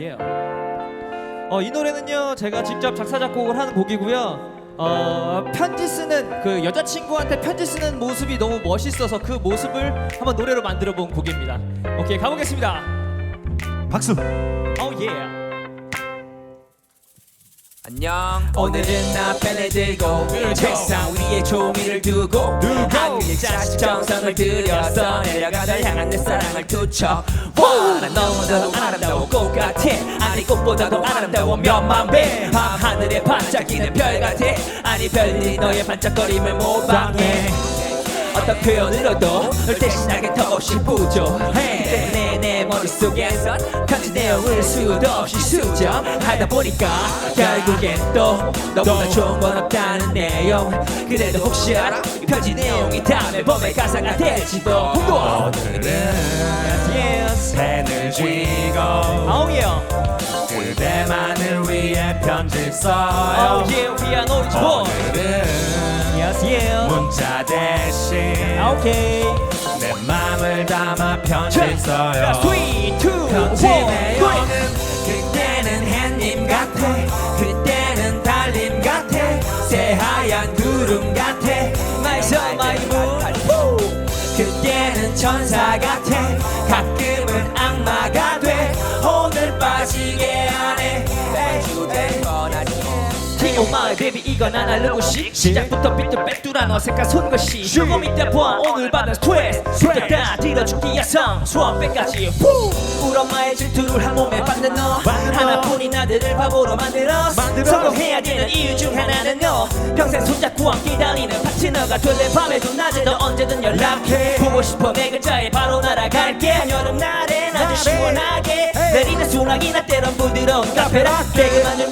예. 어, 이 노래는요 제가 직접 작사 작곡을 하는 곡이고요. 어, 편지 쓰는 그 여자친구한테 편지 쓰는 모습이 너무 멋있어서 그 모습을 한번 노래로 만들어 본 곡입니다. 오케이 가보겠습니다. 박수. 오 예. 안녕. 오늘은 나 펜을 들고 책상 위에 종이를 두고 하늘에 자식 정성을 들여서 내려가다 향한 내 사랑을 투척. 와난 너무나도 아름다운 꽃 같아. 아니 꽃보다도 아름다워 몇만 배. 밤하늘에 반짝이는 별 같아. 아니 별들이 너의 반짝거림을 모방해. 어떤 표현으로도 널 대신하게 더없이 부족해. 내 머릿속에선 편지 내용을 수도 없이 수정하다 보니까 결국엔 또 너보다 좋은 건 없다는 내용 그래도 혹시 알아 이 편지 내용이 다음에 봄의 가사가 될지도 오늘은. 펜을 쥐고 오 예. 그대만을 위해 편지 오 써요. 예. We are noise boy. 오늘은 Yes yes. 문자 대신 오케이. 내 맘을 담아 편지 써요. 3, 2, 1, 편지 내용은 그때는 햇님 같아. 그때는 달님 같아. 새하얀 구름 같아. 마이서 마이문 그때는 천사 같아. 가끔은 악마가 돼. 오늘 빠지게 My baby 이건 안 알르고식 시작부터 삐뚤빼뚤한 어색한 손것이. 조금 이따 봐 오늘 받은 스트레스. 다 들어줄게 여성 수원 빼까지. 후! 우리 엄마의 질투를 한 몸에 받는 너. 하나뿐인 아들을 바보로 만들어. 성공해야 되는 이유 중 하나는 너. 평생 손잡고 함께 달리는 파트너가 될래. 밤에도 낮에도 언제든 연락해. 보고 싶어 내 글자에 바로 날아갈게. 여름날엔 아주 시원하게. 내리는 소나기나 때론 부드러운 카페라떼. 그만 좀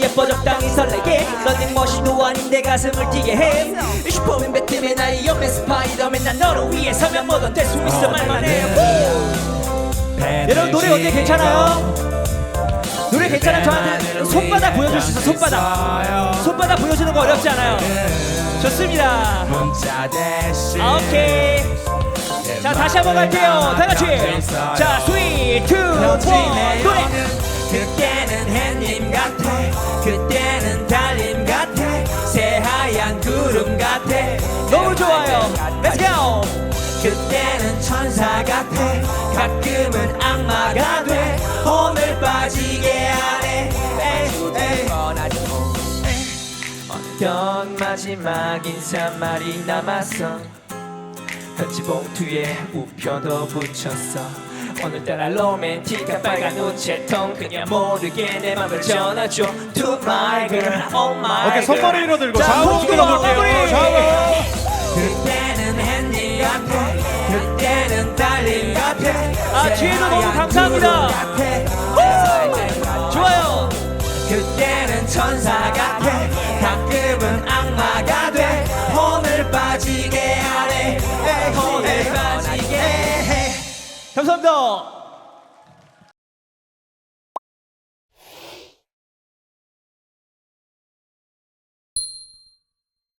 아닌 내 가슴을 뛰게 해. 슈퍼맨 배트맨 옆에 스파이더맨 난 너를 위해 서면 뭐든 될 수 있어 말만 해. 펜을 여러분 노래 어때 괜찮아요? 노래 괜찮아? 저한테 손바닥 보여줄 수 있어 손바닥. 손바닥 보여주는 거 어렵지 않아요. 좋습니다. 문자 대신. 아, 오케이. 내자 다시 한번 갈게요. 다 같이. 자 3, 2, 1 노래. 그때는 햇님 같아. 그때는 달 어느덧 마지막 인사말이 남았어 편지 봉투에 우표도 붙였어 오늘따라 로맨틱한 빨간 우체통 그냥 모르게 내 맘을 전화줘 To my girl, oh my 오케이, 손 girl. 머리로 들고 자, 좌우로 손 들어볼게요. 머리. 좌우. 그때는 햇님 같아 그때는 달님 같아 아, 뒤에도 너무 감사합니다. 구름. 좋아요 그때는 천사 감사합니다